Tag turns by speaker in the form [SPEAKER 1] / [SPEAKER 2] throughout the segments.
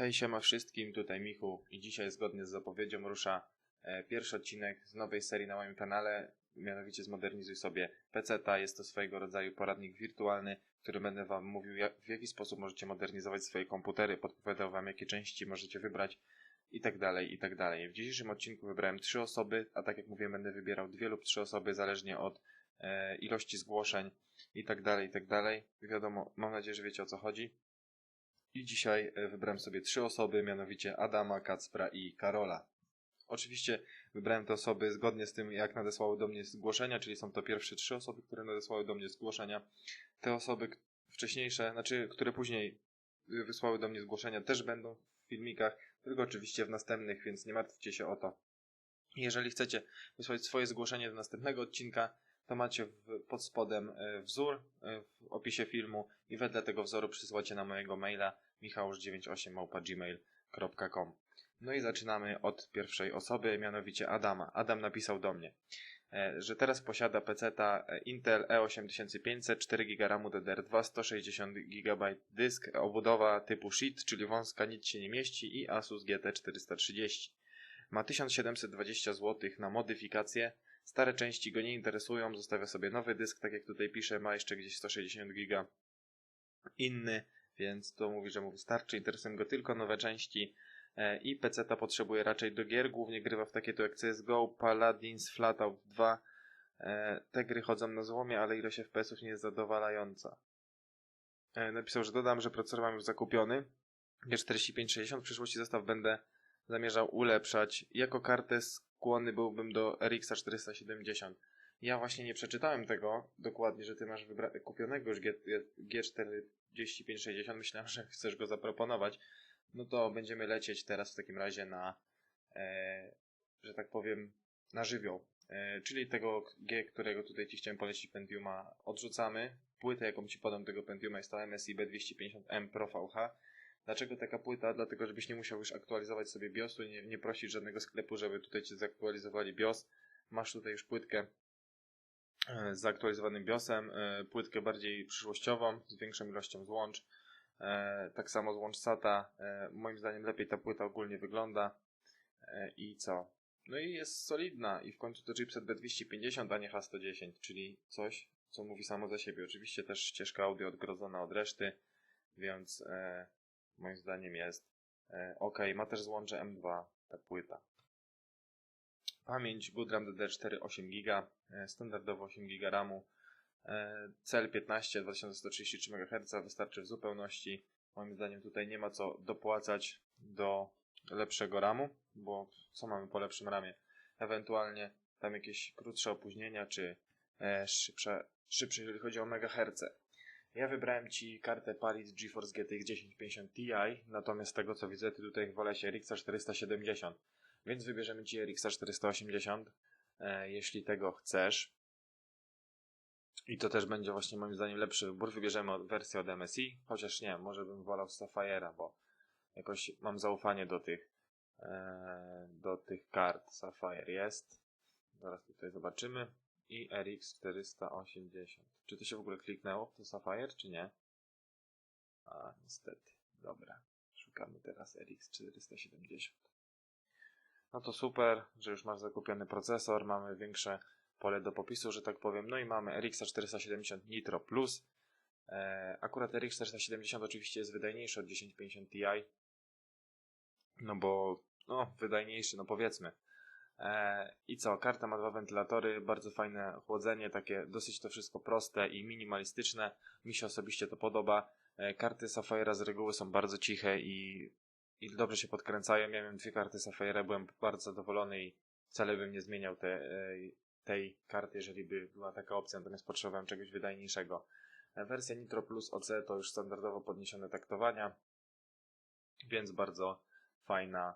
[SPEAKER 1] Hej, siema wszystkim, tutaj Michu i dzisiaj zgodnie z zapowiedzią rusza e, pierwszy odcinek z nowej serii na moim kanale, mianowicie Zmodernizuj sobie PC-ta. Jest to swojego rodzaju poradnik wirtualny, w którym będę Wam mówił jak, w jaki sposób możecie modernizować swoje komputery, podpowiadał Wam jakie części możecie wybrać i tak dalej, i tak dalej. W dzisiejszym odcinku wybrałem trzy osoby, a tak jak mówię będę wybierał dwie lub trzy osoby zależnie od e, ilości zgłoszeń i tak dalej, i tak dalej. Wiadomo, mam nadzieję, że wiecie o co chodzi. I dzisiaj e, wybrałem sobie trzy osoby, mianowicie Adama, Kacpra i Karola. Oczywiście wybrałem te osoby zgodnie z tym, jak nadesłały do mnie zgłoszenia, czyli są to pierwsze trzy osoby, które nadesłały do mnie zgłoszenia. Te osoby wcześniejsze, znaczy, które później y, wysłały do mnie zgłoszenia, też będą w filmikach, tylko oczywiście w następnych, więc nie martwcie się o to. Jeżeli chcecie wysłać swoje zgłoszenie do następnego odcinka, to macie w, pod spodem e, wzór e, w opisie filmu i wedle tego wzoru przysyłacie na mojego maila michałusz98.gmail.com No i zaczynamy od pierwszej osoby, mianowicie Adama. Adam napisał do mnie, e, że teraz posiada PC-ta Intel E8500, 4 GB RAMu DDR2, 160 GB dysk, obudowa typu sheet, czyli wąska, nic się nie mieści i Asus GT430. Ma 1720 zł na modyfikację, Stare części go nie interesują, zostawia sobie nowy dysk, tak jak tutaj pisze, ma jeszcze gdzieś 160 giga inny, więc to mówi, że mu wystarczy. Interesują go tylko nowe części e, i PC ta potrzebuje raczej do gier, głównie grywa w takie to jak CSGO, Paladins, Flatout 2. E, te gry chodzą na złomie, ale ilość FPS-ów nie jest zadowalająca. E, napisał, że dodam, że procesor mam już zakupiony. G4560 w przyszłości zestaw będę zamierzał ulepszać. Jako kartę skłonny byłbym do RX 470. Ja właśnie nie przeczytałem tego dokładnie, że ty masz wybra- kupionego już G- G4560. Myślałem, że chcesz go zaproponować. No to będziemy lecieć teraz w takim razie na, e, że tak powiem, na żywioł. E, czyli tego G, którego tutaj Ci chciałem polecić Pentiuma, odrzucamy. Płytę, jaką Ci podam tego Pentiuma jest to MSI B250M Pro VH Dlaczego taka płyta? Dlatego, żebyś nie musiał już aktualizować sobie BIOSu, nie, nie prosić żadnego sklepu, żeby tutaj Ci zaktualizowali BIOS. Masz tutaj już płytkę e, z zaktualizowanym BIOSem, e, płytkę bardziej przyszłościową, z większą ilością złącz. E, tak samo złącz SATA. Moim zdaniem lepiej ta płyta ogólnie wygląda. I co? No i jest solidna i w końcu to chipset B250, a nie H110, czyli coś, co mówi samo za siebie. Oczywiście też ścieżka audio odgrodzona od reszty, więc moim zdaniem jest e, ok. Ma też złącze M2 ta płyta. Pamięć Boot RAM DDR4 8 GB, standardowo 8 GB RAMu. E, cel 15 2133 MHz wystarczy w zupełności. Moim zdaniem tutaj nie ma co dopłacać do lepszego RAMu, bo co mamy po lepszym RAMie? Ewentualnie tam jakieś krótsze opóźnienia, czy e, szybsze, szybsze jeżeli chodzi o MHz. Ja wybrałem Ci kartę Paris GeForce GTX 1050 Ti, natomiast z tego co widzę, Ty tutaj wolałeś RX 470, więc wybierzemy Ci RX 480, e, jeśli tego chcesz. I to też będzie właśnie moim zdaniem lepszy wybór. Wybierzemy wersję od MSI, chociaż nie, może bym wolał Sapphire'a, bo jakoś mam zaufanie do tych e, do tych kart. Sapphire jest. Zaraz tutaj zobaczymy i RX 480. Czy to się w ogóle kliknęło w to Sapphire, czy nie? A, niestety. Dobra. Szukamy teraz RX 470. No to super, że już masz zakupiony procesor, mamy większe pole do popisu, że tak powiem. No i mamy RX 470 Nitro Plus. E, akurat RX 470 oczywiście jest wydajniejszy od 1050 Ti. No bo, no, wydajniejszy, no powiedzmy. E, I co? Karta ma dwa wentylatory, bardzo fajne chłodzenie, takie dosyć to wszystko proste i minimalistyczne. Mi się osobiście to podoba. E, karty Sapphire z reguły są bardzo ciche i, i dobrze się podkręcają. Ja miałem dwie karty Sapphire, byłem bardzo zadowolony i wcale bym nie zmieniał te, e, tej karty, jeżeli by była taka opcja, natomiast potrzebowałem czegoś wydajniejszego. Wersja Nitro Plus OC to już standardowo podniesione taktowania, więc bardzo fajna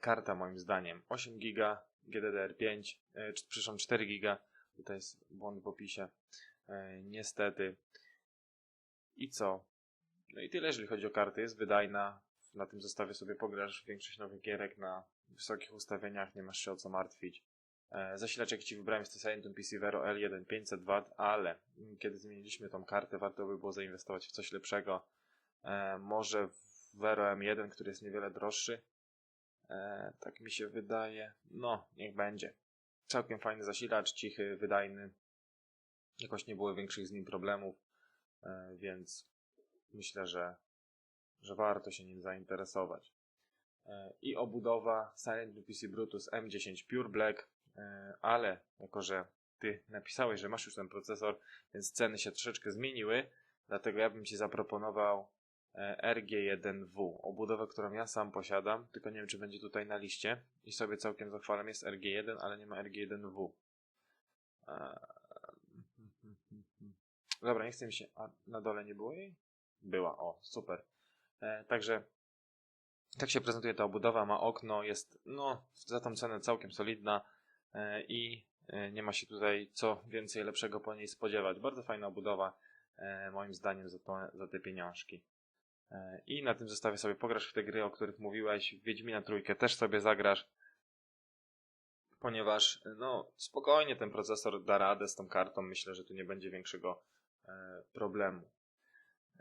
[SPEAKER 1] karta moim zdaniem. 8 GB GDDR5, e, przepraszam 4 GB, tutaj jest błąd w opisie, e, niestety. I co? No i tyle, jeżeli chodzi o karty, jest wydajna, na tym zestawie sobie pograsz większość nowych gierek na wysokich ustawieniach, nie masz się o co martwić. E, zasilacz jak Ci wybrałem jest to Salentum PC Vero L1 500W, ale kiedy zmieniliśmy tą kartę, warto by było zainwestować w coś lepszego. Może w Vero M1, który jest niewiele droższy. E, tak mi się wydaje. No, niech będzie. Całkiem fajny zasilacz, cichy, wydajny. Jakoś nie było większych z nim problemów, e, więc myślę, że, że warto się nim zainteresować. E, I obudowa Silent PC Brutus M10 Pure Black, e, ale jako, że ty napisałeś, że masz już ten procesor, więc ceny się troszeczkę zmieniły, dlatego ja bym ci zaproponował RG1W, obudowę, którą ja sam posiadam, tylko nie wiem, czy będzie tutaj na liście i sobie całkiem zachwalam, jest RG1, ale nie ma RG1W. E, Dobra, nie chcę mi się, a na dole nie było jej? Była, o, super. E, także tak się prezentuje ta obudowa, ma okno, jest no za tą cenę całkiem solidna e, i e, nie ma się tutaj co więcej lepszego po niej spodziewać. Bardzo fajna obudowa, e, moim zdaniem, za, to, za te pieniążki. E, I na tym zestawie sobie pograsz w te gry, o których mówiłeś. Wiedźmina trójkę też sobie zagrasz, ponieważ no spokojnie ten procesor da radę z tą kartą. Myślę, że tu nie będzie większego e, problemu.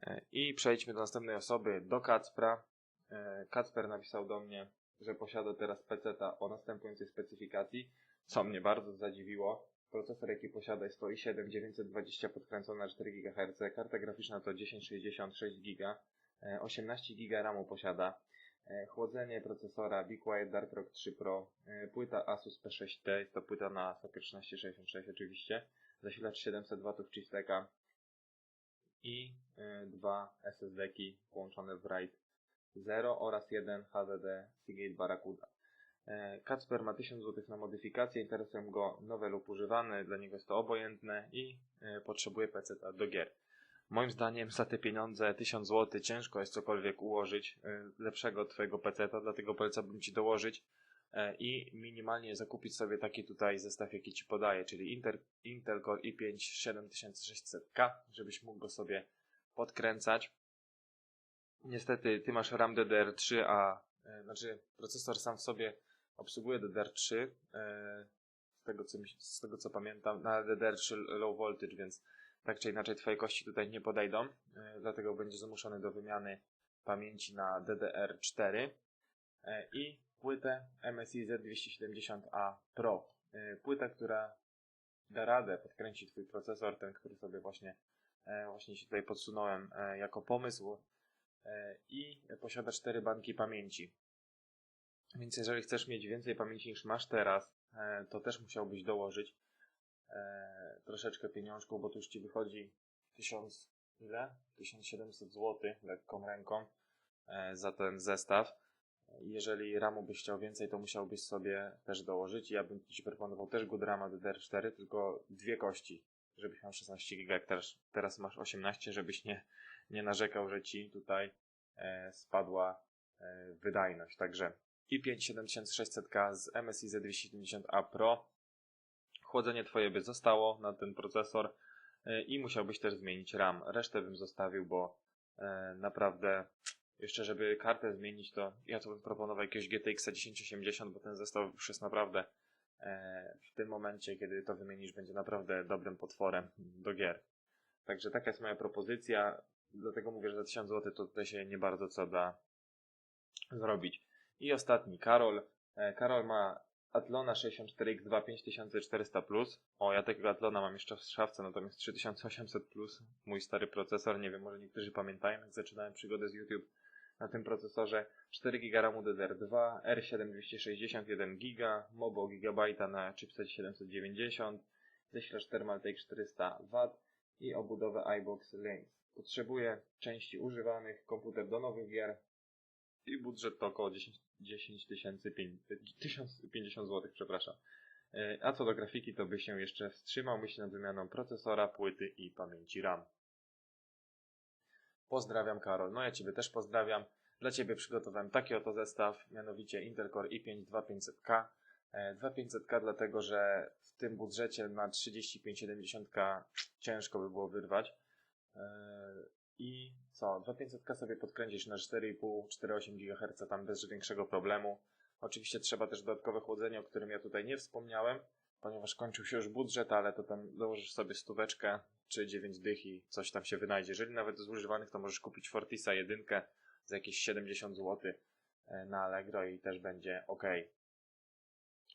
[SPEAKER 1] E, I przejdźmy do następnej osoby, do Kacpra. E, Kacper napisał do mnie, że posiada teraz PC-ta o następującej specyfikacji, co mnie bardzo zadziwiło. Procesor jaki posiada jest to i7 920 podkręcony na 4 GHz, karta graficzna to 1066 GB, 18 GB RAMu posiada, e, chłodzenie procesora Be Quiet Dark Rock 3 Pro, e, płyta Asus P6T, jest to płyta na socket 1366 oczywiście, zasilacz 700 W chipsteka i e, dwa SSD-ki połączone w RAID 0 oraz jeden HDD Seagate Barracuda. E, Kacper ma 1000 zł na modyfikację, interesują go nowe lub używane, dla niego jest to obojętne i e, potrzebuje PC do gier. Moim zdaniem za te pieniądze 1000 zł ciężko jest cokolwiek ułożyć e, lepszego od twojego PC, dlatego polecałbym ci dołożyć e, i minimalnie zakupić sobie taki tutaj zestaw, jaki ci podaję, czyli Intel, Intel Core i5 7600K, żebyś mógł go sobie podkręcać. Niestety, ty masz RAM DDR3, a e, znaczy procesor sam w sobie obsługuje DDR3, e, z tego co, z tego co pamiętam, na DDR3 low voltage, więc tak czy inaczej twoje kości tutaj nie podejdą, e, dlatego będzie zmuszony do wymiany pamięci na DDR4 e, i płytę MSI Z270A Pro. E, Płytę, która da radę podkręcić twój procesor, ten, który sobie właśnie, właśnie się tutaj podsunąłem jako pomysł i posiada 4 banki pamięci. Więc jeżeli chcesz mieć więcej pamięci niż masz teraz, to też musiałbyś dołożyć troszeczkę pieniążków, bo tu już ci wychodzi 1000, ile? 1700 zł lekką ręką e, za ten zestaw. Jeżeli RAMu byś chciał więcej, to musiałbyś sobie też dołożyć. Ja bym ci proponował też good RAMa DDR4, tylko dwie kości, żebyś miał 16 GB, jak teraz, teraz masz 18, żebyś nie, nie narzekał, że ci tutaj e, spadła e, wydajność. Także i5 7600K z MSI Z270A Pro. Chłodzenie twoje by zostało na ten procesor e, i musiałbyś też zmienić RAM. Resztę bym zostawił, bo e, naprawdę jeszcze żeby kartę zmienić, to ja to bym proponował jakiegoś GTX 1080, bo ten zestaw już jest naprawdę e, w tym momencie, kiedy to wymienisz, będzie naprawdę dobrym potworem do gier. Także taka jest moja propozycja. Dlatego mówię, że za 1000 zł to tutaj się nie bardzo co da zrobić. I ostatni, Karol. Karol ma Atlona 64X2 5400+. O, ja takiego Atlona mam jeszcze w szafce, natomiast 3800+. Mój stary procesor, nie wiem, może niektórzy pamiętają, jak zaczynałem przygodę z YouTube na tym procesorze. 4 GB RAMu DDR2, R7 260, 1 GB, Mobo GB na chipset 790, zasilacz Thermaltake 400W i obudowę iBox Lynx. Potrzebuję części używanych, komputer do nowych gier i budżet to około 10 10 tysięcy, 1050 zł, przepraszam. E, A co do grafiki, to by się jeszcze wstrzymał, myślę nad wymianą procesora, płyty i pamięci RAM. Pozdrawiam Karol. No ja Ciebie też pozdrawiam. Dla Ciebie przygotowałem taki oto zestaw, mianowicie Intel Core i5 2500K. E, 2500K dlatego, że w tym budżecie na 3570K ciężko by było wyrwać. E, I co, 2500K sobie podkręcisz na 4,5-4,8 GHz tam bez większego problemu. Oczywiście trzeba też dodatkowe chłodzenie, o którym ja tutaj nie wspomniałem, ponieważ kończył się już budżet, ale to tam dołożysz sobie stóweczkę czy 9 dych i coś tam się wynajdzie. Jeżeli nawet z używanych, to możesz kupić Fortisa jedynkę za jakieś 70 zł na Allegro i też będzie ok.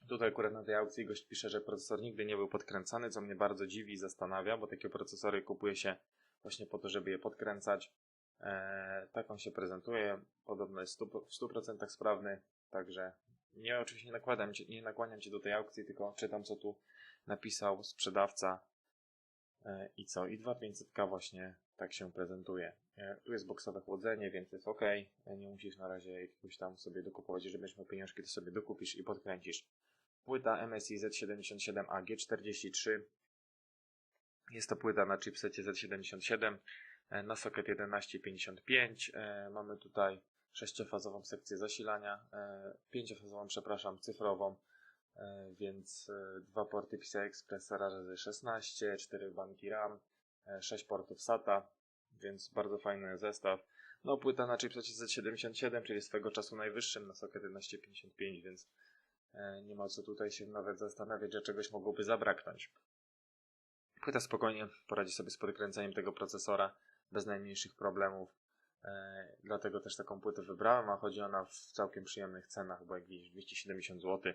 [SPEAKER 1] Tutaj akurat na tej aukcji gość pisze, że procesor nigdy nie był podkręcany, co mnie bardzo dziwi i zastanawia, bo takie procesory kupuje się właśnie po to, żeby je podkręcać. Eee, tak on się prezentuje. Podobno jest stu, w 100% sprawny, także nie, oczywiście nie nakładam cię, nie nakłaniam cię do tej aukcji, tylko czytam, co tu napisał sprzedawca eee, i co. I 2500K właśnie tak się prezentuje. Eee, tu jest boksowe chłodzenie, więc jest ok. Nie musisz na razie jakiegoś tam sobie dokupować. Jeżeli będziesz miał pieniążki, to sobie dokupisz i podkręcisz. Płyta MSI Z77AG43. Jest to płyta na chipsecie Z77 e, na socket 1155. E, mamy tutaj sześciofazową sekcję zasilania, e, pięciofazową, przepraszam, cyfrową, więc dwa porty PCI Expressa razy 16, 4 banki RAM, 6 portów SATA, więc bardzo fajny zestaw. No, płyta na chipsecie Z77, czyli swego czasu najwyższym na socket 1155, więc nie ma co tutaj się nawet zastanawiać, że czegoś mogłoby zabraknąć. Płyta spokojnie poradzi sobie z podkręceniem tego procesora bez najmniejszych problemów. E, dlatego też taką płytę wybrałem, a chodzi ona w całkiem przyjemnych cenach, bo jak widzisz 270 zł,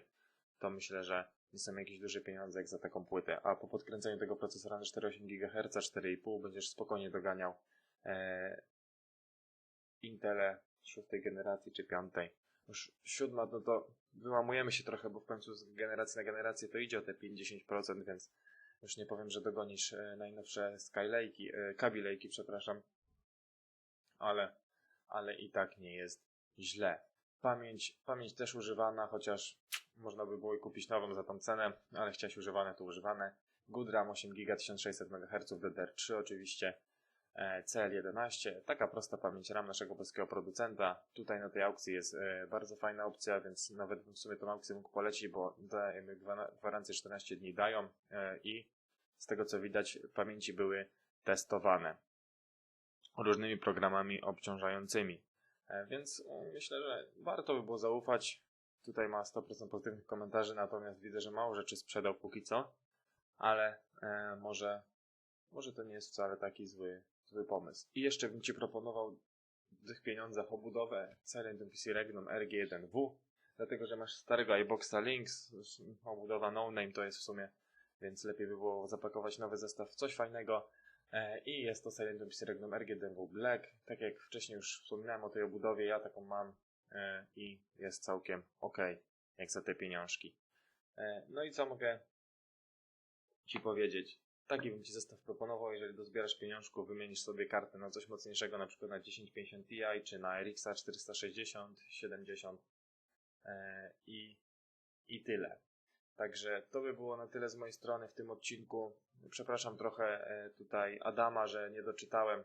[SPEAKER 1] to myślę, że nie są jakieś duże pieniądze jak za taką płytę. A po podkręceniu tego procesora na 4,8 GHz, 4,5 będziesz spokojnie doganiał e, Intele generacji czy piątej już siódma, no to wyłamujemy się trochę, bo w końcu z generacji na generację to idzie o te 50%, więc już nie powiem, że dogonisz e, najnowsze Skylake'i, e, Lake'i, przepraszam, ale, ale i tak nie jest źle. Pamięć, pamięć też używana, chociaż można by było kupić nową za tą cenę, ale chciałeś używane, to używane. Good RAM 8 GB 1600 MHz DDR3 oczywiście. E, CL11. Taka prosta pamięć RAM naszego polskiego producenta. Tutaj na tej aukcji jest e, bardzo fajna opcja, więc nawet w sumie tą aukcję mógł polecić, bo dajemy gwarancję 14 dni dają e, i z tego co widać pamięci były testowane różnymi programami obciążającymi. Więc myślę, że warto by było zaufać. Tutaj ma 100% pozytywnych komentarzy, natomiast widzę, że mało rzeczy sprzedał póki co, ale może, może to nie jest wcale taki zły, zły pomysł. I jeszcze bym Ci proponował w tych pieniądzach obudowę Silent PC Regnum RG1W, dlatego że masz starego iBoxa Links, obudowa no name to jest w sumie, więc lepiej by było zapakować nowy zestaw coś fajnego. E, I jest to Silent PC Regnum RG1W Black. Tak jak wcześniej już wspominałem o tej obudowie, ja taką mam e, i jest całkiem ok, jak za te pieniążki. E, no i co mogę Ci powiedzieć? Taki bym Ci zestaw proponował, jeżeli dozbierasz pieniążków, wymienisz sobie kartę na coś mocniejszego, na przykład na 1050 Ti, czy na RX 460, 70 e, i, i tyle. Także to by było na tyle z mojej strony w tym odcinku. Przepraszam trochę e, tutaj Adama, że nie doczytałem,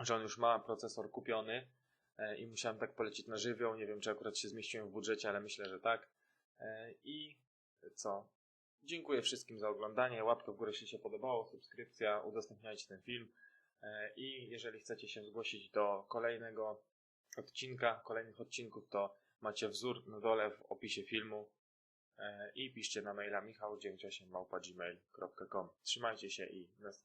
[SPEAKER 1] że on już ma procesor kupiony e, i musiałem tak polecić na żywioł. Nie wiem, czy akurat się zmieściłem w budżecie, ale myślę, że tak. I co? Dziękuję wszystkim za oglądanie. Łapka w górę, jeśli się podobało, subskrypcja, udostępniajcie ten film. E, I jeżeli chcecie się zgłosić do kolejnego odcinka, kolejnych odcinków, to macie wzór na dole w opisie filmu e, i piszcie na maila michał98 Trzymajcie się i następnego